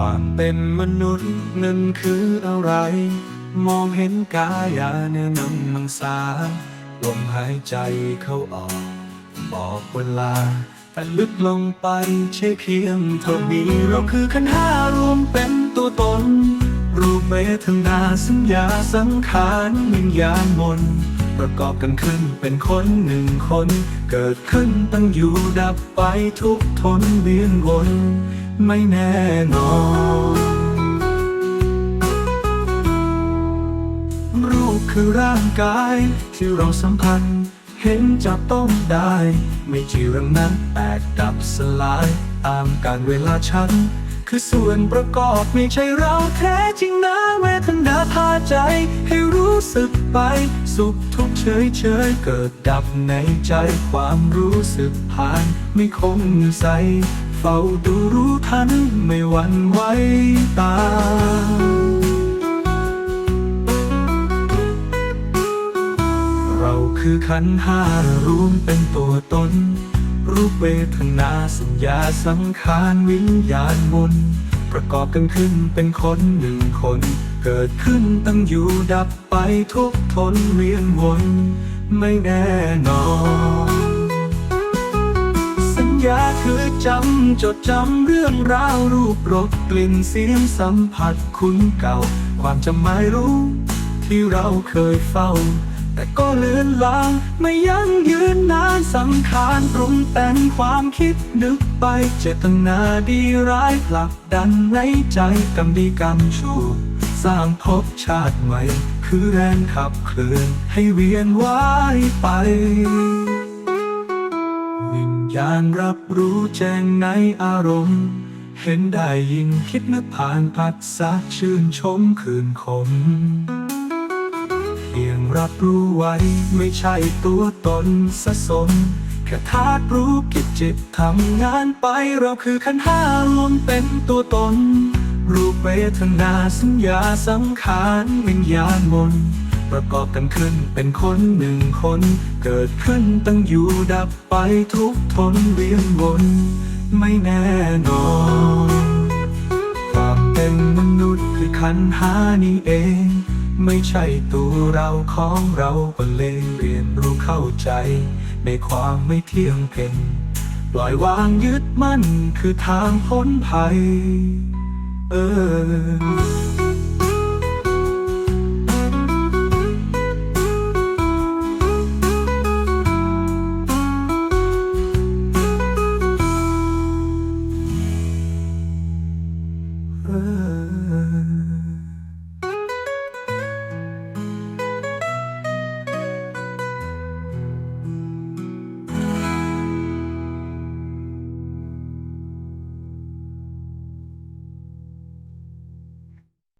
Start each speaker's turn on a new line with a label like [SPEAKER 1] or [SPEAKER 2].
[SPEAKER 1] ความเป็นั่นคืออะไร มองเห็นกายาเนื้อน้ำมังสาลมหายใจเข้าออก บอกเวลาแต่ลึกลงไปใช่เพียงเท่านี้เราคือขันห้ารวมเป็นตัวตน รูปเวทนาสัญญาสังขารวิญญาณมนประกอบกันขึ้นเป็นคนหนึ่งคน เกิดขึ้นตั้งอยู่ดับไปทุกทนเวียนวน ไม่แน่นอน รูปคือร่างกายที่เราสัมพันธ์เห็นจับต้องได้ ไม่จีรังนั้นแตกดับสลายตามการเวลาฉัน คือส่วนประกอบไม่ใช่เราแท้จริงนะเวทนาพาใจ ให้รู้สึกไป สุขทุกเฉยเฉยเกิดดับในใจความรู้สึกผ่าน ไม่คงใส เฝ้าดูรู้ทันไม่หวั่นไหวตามเราคือขันห้ารวมเป็นตัวตน รูปเวทนาสัญญาสังขารวิญญาณมนประกอบกันขึ้นเป็นคนหนึ่งคน เกิดขึ้นตั้งอยู่ดับไปทุกทนเวียนวน ไม่แน่นอน สัญญาคือจำจดจำเรื่องราวรูปรสกลิ่นเสียงสัมผัสคุ้นเก่า ความจำไม่รู้ ที่เราเคยเฝ้า แต่ก็เลือนลางไม่ยั่งยืนนานสังขารปรุงแต่งความคิดนึกไปเจตนาดีร้ายผลักดันในใจกรรมดีกรรมชั่วสร้างภพชาติใหม่ คือแรงขับเคลื่อนให้เวียนว่ายไป ญาณรับรู้แจ้งในอารมณ์ เห็นได้ยิ่งคิดนึกผ่านผัสสะชื่นชมคืนคมเพียงรับรู้ไว้ไม่ใช่ตัวตนสะสมแค่ธาตุรู้กิจจิตทำงานไปเราคือขันห้ารวมเป็นตัวตน รูปเวทนาสัญญาสังขารวิญญาณมนต์ ประกอบกันขึ้นเป็นคนหนึ่งคน เกิดขึ้นตั้งอยู่ดับไปทุกทนเวียนวนไม่แน่นอนความเป็นมนุษย์คือขันหานี่เอง ไม่ใช่ตัวเราของเราก็เลยเรียนรู้เข้าใจ ในความไม่เที่ยงเป็นปล่อยวางยึดมั่นคือทางพ้นภัย เออ